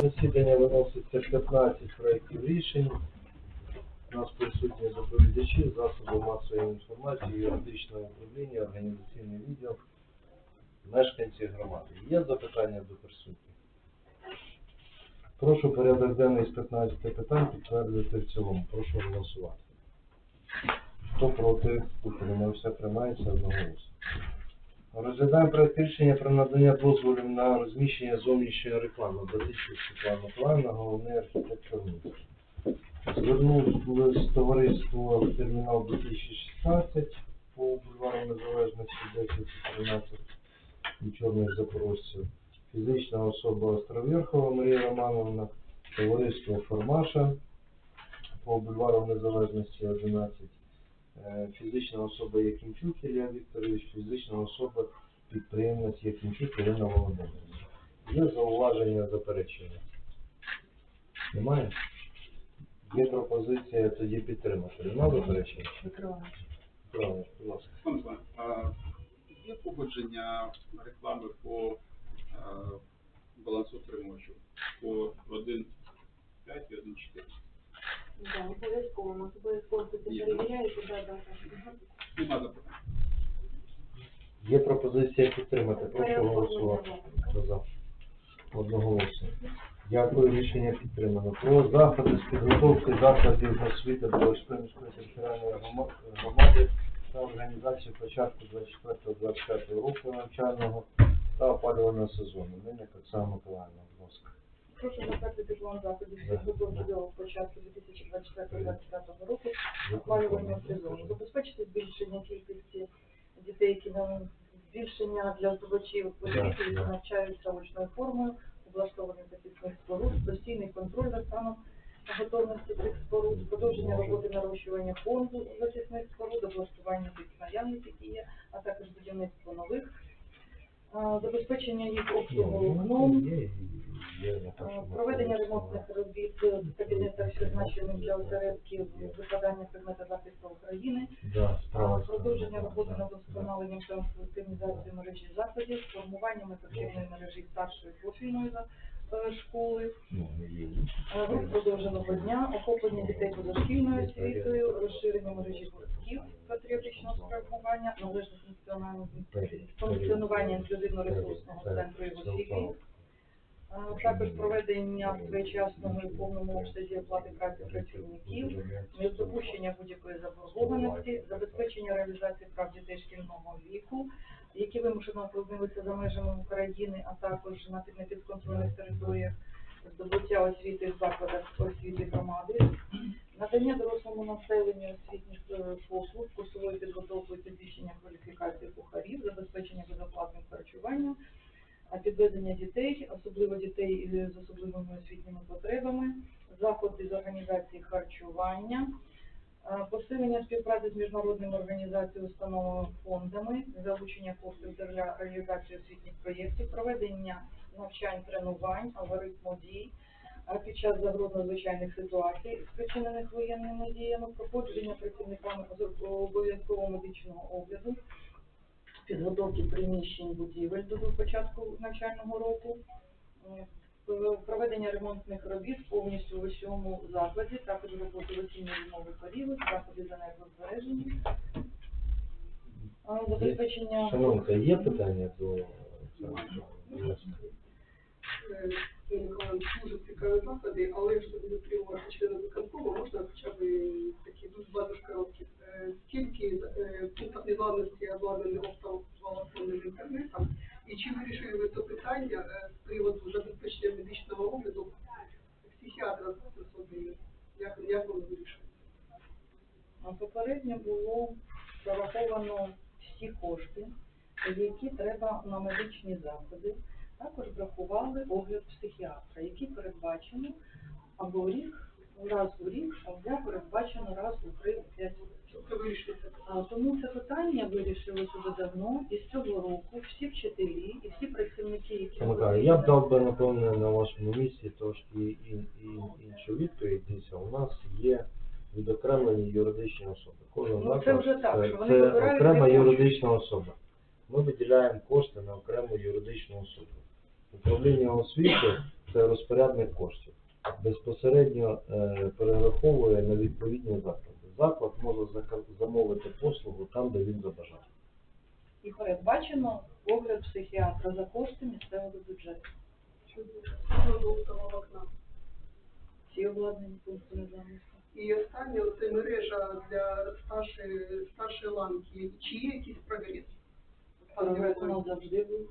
Засідання виноситься 15 проєктів рішень. У нас присутні доповідачі, засоби масової інформації, юридичне управління, організаційний відділ, мешканці громади. Є запитання до присутніх? Прошу порядок денний з 15 питань підтвердити в цілому. Прошу голосувати. Хто проти, утримався, приймається одноголосно. Розглядаємо проект рішення про надання дозволів на розміщення зовнішньої реклами. Батичів Світлана Миколаївна, головний архітектор міста. Звернулось товариство в термінал 2016 по бульвару Незалежності 10-13 і чорних запорожців. Фізична особа Островерхова Марія Романовна, товариство Формаша по бульвару Незалежності 11 Е, фізична особа Якимчук Ілля Вікторович, фізична особа підприємець Якимчук Ірина Володимирівна. Є зауваження заперечення? Немає? Є пропозиція тоді підтримати. Нема заперечення? Викриваємо. Правильно, будь ласка. Пане Іване, а є погодження реклами по е, балансоутримувачу по 1.5 і 1.4? Да, обов'язково. Ми обов'язково це Є. перевіряєте, да, да, так. Нема запитань. Є пропозиція підтримати. Прошу голосувати. Хто за? Одноголосно. Дякую, рішення підтримано. Про заходи з підготовки закладів освіти до Ошпинської територіальної грома- громади та організацію початку 24-25 року навчального та опалювального сезону. Нині Оксана Миколаївна, будь ласка. Прошу затвердити план заходів Да. підготовки до початку 2024-2025 року опалювального сезону. Забезпечити збільшення кількості дітей, які на збільшення для здобувачів освіти, які навчаються очною формою, облаштованих захисних споруд, постійний контроль за станом готовності цих споруд, продовження роботи нарощування фонду захисних споруд, облаштування тих наявних, які є, а також будівництво нових, забезпечення їх обслугу так, Е, щоб Проведення ремонтних робіт в кабінетах, що значені для осередків викладання предмета захисту України, Е, продовження роботи над вдосконаленням та оптимізацією мережі закладів, формуванням ефективної мережі старшої профільної е, школи, Ну, е, рух продовженого дня, охоплення дітей позашкільною освітою, розширення мережі гуртків патріотичного спрямування, належне функціонування інклюзивно-ресурсного центру філії, Е, Також проведення своєчасного і повному обсязі оплати праці працівників, недопущення будь-якої заборгованості, забезпечення реалізації прав дітей шкільного віку, які вимушено опинилися за межами України, а також на під- непідконтрольних територіях, здобуття освіти в закладах освіти громади, надання дорослому населенню освітніх е, послуг, курсової підготовки та підвищення кваліфікації кухарів, забезпечення безоплатним харчуванням, підведення дітей, особливо дітей з особливими освітніми потребами, заходи з організації харчування, посилення співпраці з міжнародними організаціями, установами, фондами, залучення коштів для реалізації освітніх проєктів, проведення навчань, тренувань, алгоритму дій під час загроз надзвичайних ситуацій, спричинених воєнними діями, проходження працівниками обов'язкового медичного огляду, підготовки приміщень будівель до початку навчального року, е, проведення ремонтних робіт повністю в усьому закладі, також роботи в осінньо-зимовий період, заходи з енергозбереження, е, забезпечення... Шановнка, є питання до Миколаївич, дуже цікаві заходи, але щоб не отримувати члени виконкому, можна хоча б такі дуже два дуже короткі. Е, Скільки е, пунктів незламності обладнаний оптоволоконним інтернетом, і чи вирішили ви це питання е, з приводу забезпечення медичного огляду психіатра особи? Як, як воно вирішується? Попередньо було зараховано всі кошти, які треба на медичні заходи. Також врахували огляд психіатра, який передбачено або рік, раз у рік, або передбачено раз у 3-5 років. А, Тому це питання вирішилось уже давно, і з цього року всі вчителі і всі працівники, які Шановнка, я б дав би, напевно, на вашому місці трошки ін- ін- іншу відповідь. Дивіться, у нас є відокремлені юридичні особи. Кожен Ну, це вже так, це, що вони це вибирають, окрема де юридична особа. Ми виділяємо кошти на окрему юридичну особу. Управління освіти це розпорядник коштів. Безпосередньо е, перераховує на відповідні заклади. Заклад може замовити послугу там, де він забажає. І передбачено огляд психіатра за кошти місцевого бюджету. Всі обладнані пункти незламності. І останнє, оце мережа для старшої, старшої ланки. Чи є якийсь прогрес? Прогрес у нас завжди був.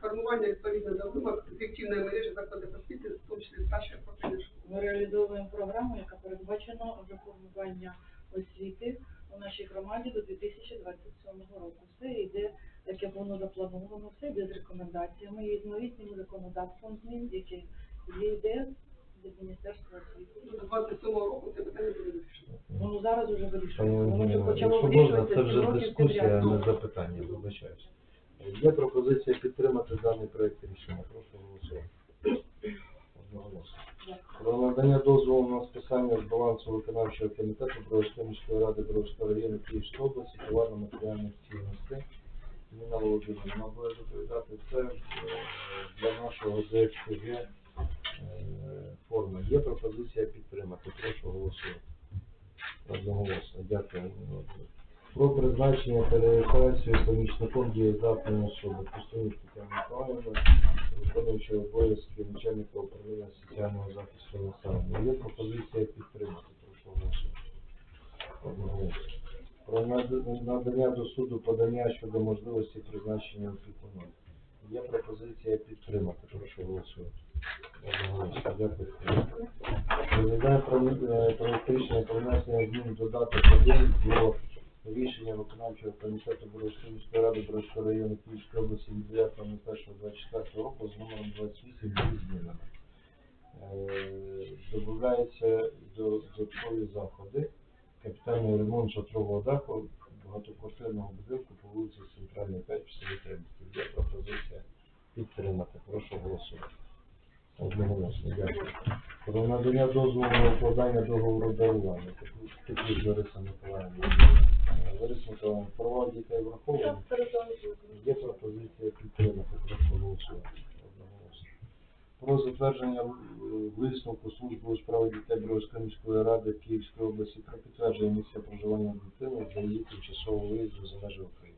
Формування відповідно до вимог ефективної мережі закладів освіти, в тому числі старшої профільної школи. Ми реалізовуємо програму, яка передбачена реформування освіти у нашій громаді до 2027 року. Все йде, так як воно заплановано, все йде з рекомендаціями і з новітнім законодавством змін, які є йде від Міністерства освіти. З 27 року це питання буде вирішено. Воно зараз уже вирішується. Воно вже почало якщо можна, вирішуватися це сім вже років дискусія, а підряд. не запитання, вибачаюся. Є пропозиція підтримати даний проект рішення. Прошу голосувати. Одноголосно. Про надання дозволу на списання з балансу виконавчого комітету Бровської міської ради Бровського району Київської області товарно-матеріальних цінностей. Ніна Володимирівна буде доповідати це е, для нашого ДФТГ е, форми. Є пропозиція підтримати. Прошу голосувати. Одноголосно. Дякую. Ніна Володимирівна. Про призначення та реєстрацію помічником дієздатної особи Костюнів Тетяни Миколаївни, виконуючого обов'язки начальника управління соціального захисту населення. Є пропозиція підтримати. Прошу. Одноголосно. Про надання до суду подання щодо можливості призначення опікуна. Є пропозиція підтримати. Прошу голосувати. Дякую. Розглядає про, е, про внесення змін до дати 1 до рішення виконавчого комітету Боровської міської ради Боровського району Київської області від 9.01.24 року з номером 28 зі змінами. Добавляється до додаткові заходи. Капітальний ремонт шатрового даху багатоквартирного будинку по вулиці Центральній 5 в селі Є пропозиція підтримати. Прошу голосувати. Одноголосно, дякую. Про надання дозволу на укладання договору дарування. Тепліч Лариса Миколаївна. Лариса Миколаївна, права дітей враховані. Є пропозиція підтримати. Прошу голосувати. Одноголосно. Про затвердження висновку служби у справах дітей Бровської міської ради Київської області про підтвердження місця проживання дитини для її тимчасового виїзду за межі України.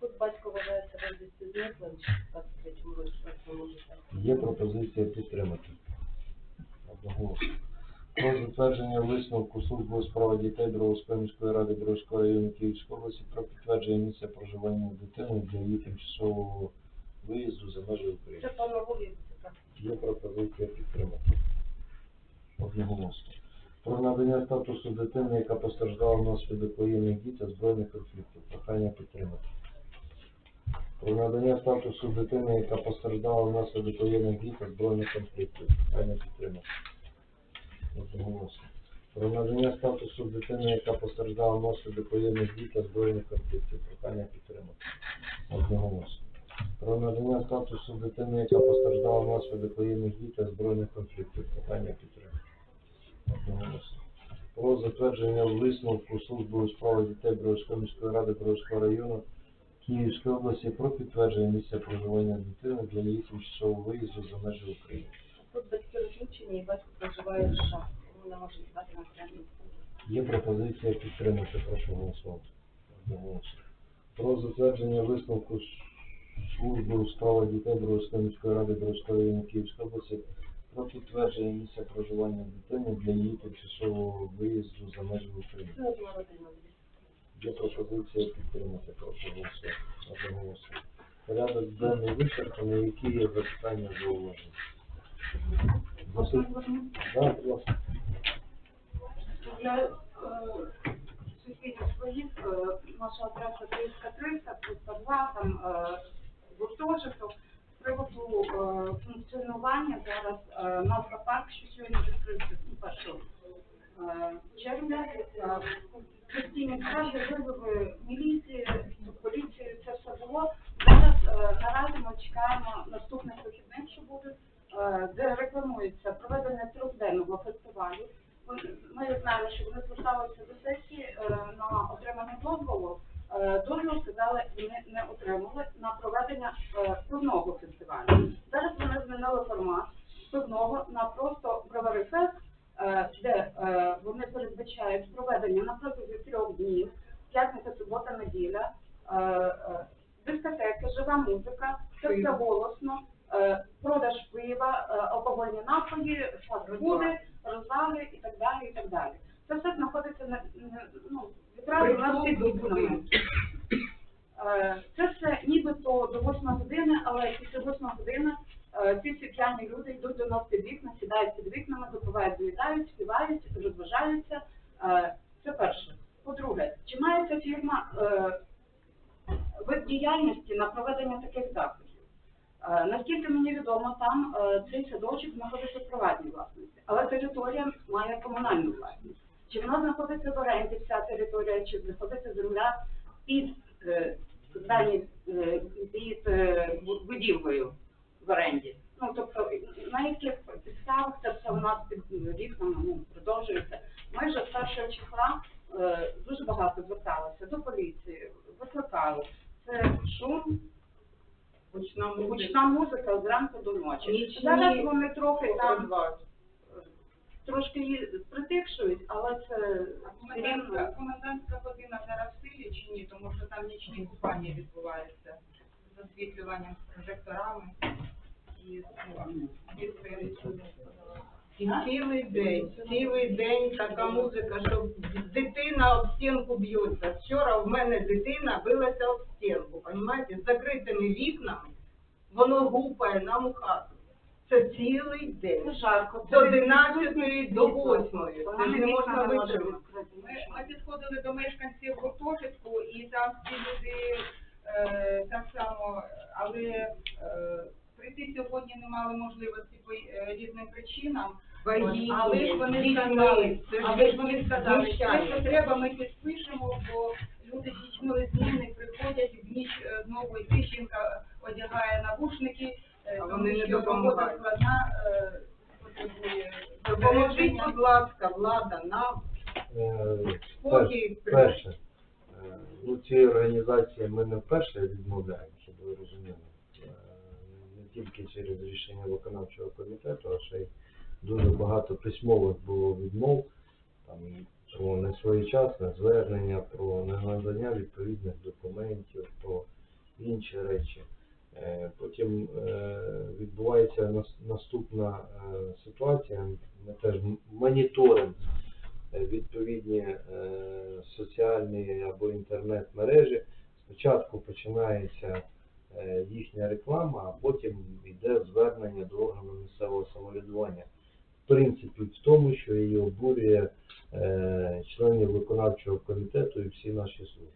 Тут батько вважає себе безвісти зниклим, так третьому році своєму життя. Є пропозиція підтримати. Одноголосно. Про затвердження висновку служби у справах дітей Бровської міської ради Бровського району Київської області про підтвердження місця проживання дитини для її тимчасового виїзду за межі України. Це плановується, так. Є пропозиція підтримати. Одноголосно. Про надання статусу дитини, яка постраждала внаслідок воєнних дій та збройних конфліктів. Прохання підтримати. Про надання статусу дитини, яка постраждала внаслідок воєнних дій та збройних конфліктів. Прохання підтримати. Одноголосно. Про надання статусу дитини, яка постраждала внаслідок воєнних дій та збройних конфліктів. Прохання підтримати. Одноголосно. Про надання статусу дитини, яка постраждала внаслідок воєнних дій та збройних конфліктів. Питання підтримки. Одноголосно. Про затвердження висновку служби у справах дітей Бровської міської ради Бровського району Київської області про підтвердження місця проживання дитини для її тимчасового виїзду за межі України. Тут батьки розлучені і батько проживає в США. Тому не може дати на окремі. Є пропозиція підтримати, прошу голосувати. Одноголосно. Про затвердження висновку служби у справах дітей Бровської міської ради Бровської Київської області про підтвердження місця проживання дитини для її тимчасового виїзду за межі України. Це одна родина. Є пропозиція підтримати, прошу. Одноголосно. Порядок денний вичерпаний, які є запитання зауваження. Запит- Да, будь ласка. Я е, сусідів своїх, е, наша адреса Київська 300, 302, там е, гуртожиток. З приводу функціонування зараз Нафтопарк, що сьогодні відкрився з 1 е, червня, каждой вызовы скарги, визови міліції, поліції, це все було. Зараз е, наразі ми чекаємо наступних вихідних, що будуть, е, де рекламується проведення трьохденного фестивалю. Ми- Ми знаємо, що вони зверталися до сесії е, на отримання дозволу. Е, Дозвіл сказали, вони не отримали на проведення е, повного фестивалю. Зараз вони змінили формат. пивного на просто бровари фест, е, де е, вони передбачають проведення на протязі трьох днів, п'ятниця, субота, неділя, е, е, дискотеки, жива музика, це все голосно, е, продаж пива, е, алкогольні напої, фастфуди, розваги і так далі, і так далі. Це все знаходиться на, ну, відразу на всіх. Е, Це все нібито до 8 години, але після 8 години е, ці всі п'яні люди йдуть до нас під вікна, сідають під вікнами, допивають, доїдають, співають, розважаються. Е, Це перше. По-друге, чи має ця фірма е, вид діяльності на проведення таких заходів? Е, Наскільки мені відомо, там е, цей садочок знаходиться в приватній власності, але територія має комунальну власність. Чи вона знаходиться в оренді, вся територія, чи знаходиться земля під е, е, під е, будівлею в оренді? Ну тобто на яких підставах це все у нас під вікнами ну, продовжується? Ми вже першого числа е, дуже багато зверталися до поліції, викликали. Це шум, Гучна гучна музика зранку до ночі. Нічні Зараз вони трохи там трошки її притихшують, але це. Комендантська, комендантська година зараз в силі чи ні, тому що там нічні купання відбуваються з освітлюванням з прожекторами і цілий день, цілий день така музика, що дитина об стінку б'ється. Вчора в мене дитина билася об стінку, понімаєте, з закритими вікнами, воно гупає нам у хату. Це цілий день. жарко. З 11 до 8. У Це не можна витримати. Ми, підходили до мешканців гуртожитку, і там ці люди е, так само, але е, прийти сьогодні не мали можливості по е, різним причинам. Вагітні, Але ж вони дітьми, сказали, це ж але ж вони сказали, що треба, ми підпишемо, бо люди з дітьми з ними приходять в ніч е, знову йти, жінка одягає навушники, е, А тому вони не що погода допомагають. складна, е, потребує Допоможіть, збереження. будь ласка, влада, нам Е, спокій. Перше, е, ну ці організації ми не вперше відмовляємо, щоб ви розуміли. Тільки через рішення виконавчого комітету, а ще й дуже багато письмових було відмов там, про несвоєчасне звернення, про ненадання відповідних документів, про інші речі. Е, Потім е, відбувається наступна е, ситуація. Ми теж моніторимо відповідні соціальні або інтернет-мережі. Спочатку починається їхня реклама, а потім йде звернення до органу місцевого самоврядування. В принципі, в тому, що її обурює е, членів виконавчого комітету і всі наші служби.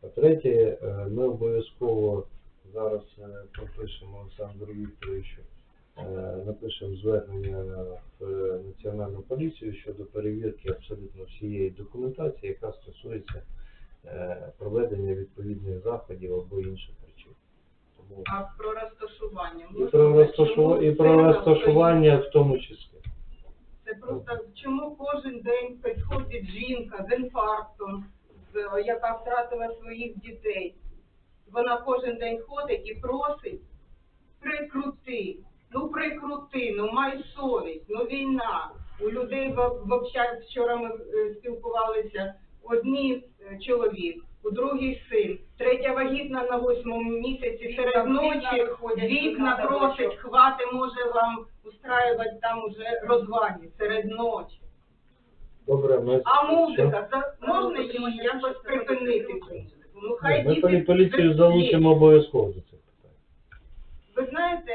По-третє, е, ми обов'язково зараз е, пропишемо Олександру Вікторовичу, е, напишемо звернення в е, Національну поліцію щодо перевірки абсолютно всієї документації, яка стосується е, проведення відповідних заходів або інших. Тому А про розташування. і про, розташування, і про розташування в тому числі. Це просто чому кожен день підходить жінка з інфарктом, з, яка втратила своїх дітей. Вона кожен день ходить і просить прикрути, ну прикрути, ну май совість, ну війна. У людей в- вообще вчора ми е, спілкувалися. Одні е, чоловік, у другий син, третя вагітна на восьмому місяці серед ночі вікна просить, хвати може вам устраювати там уже розваги серед ночі. Добре, ми А музика, за- можна її якось припинити цю музику? Ну хай ми діти поліцію залучимо обов'язково до цих питань. Ви знаєте,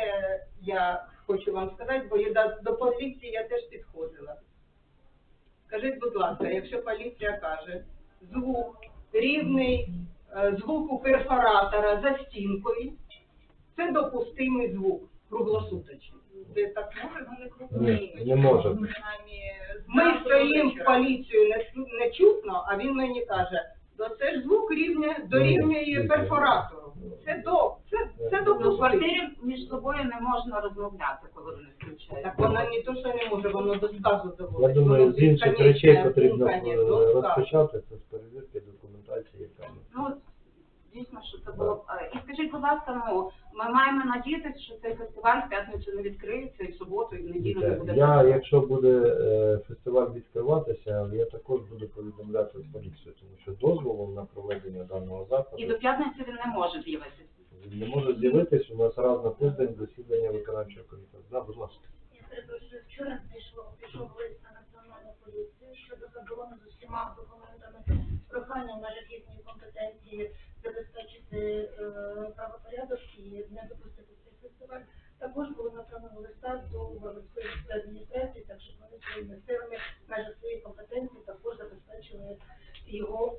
я хочу вам сказати, бо я до, до поліції я теж підходила. Скажіть, будь ласка, якщо поліція каже, звук рівний е, звуку перфоратора за стінкою, це допустимий звук круглосуточний. Це так може? Ну, не не може. Ми стоїмо в поліцію не, чутно, а він мені каже, «Да це ж звук рівня, дорівнює Ну, перфоратору. Це до, це, це Ну, допустимо. квартирі між собою не можна розмовляти, коли вони включають. Так вона не то, що не може, воно до сказу Я думаю, з інших речей потрібно е, розпочати це з перевірки дійсно, що це було. б, е, І скажіть, будь ласка, ну, Ми маємо надіятися, що цей фестиваль в п'ятницю не відкриється, і в суботу, і в неділю не буде. Я, якщо буде е, фестиваль відкриватися, я також буду повідомляти поліцію, тому що дозволу на проведення даного І до п'ятниці він не може з'явитися. він не може з'явитись. У нас раз на тиждень засідання виконавчого комітету. Да, будь ласка. Я перепрошую, вчора прийшло, прийшов лист на національну поліцію щодо заборони з усіма документами з проханням на їхньої компетенції забезпечити е, правопорядок і не допустити цей фестиваль. Також було направлено листа до городської адміністрації, так щоб вони своїми силами майже своєї компетенції також забезпечили його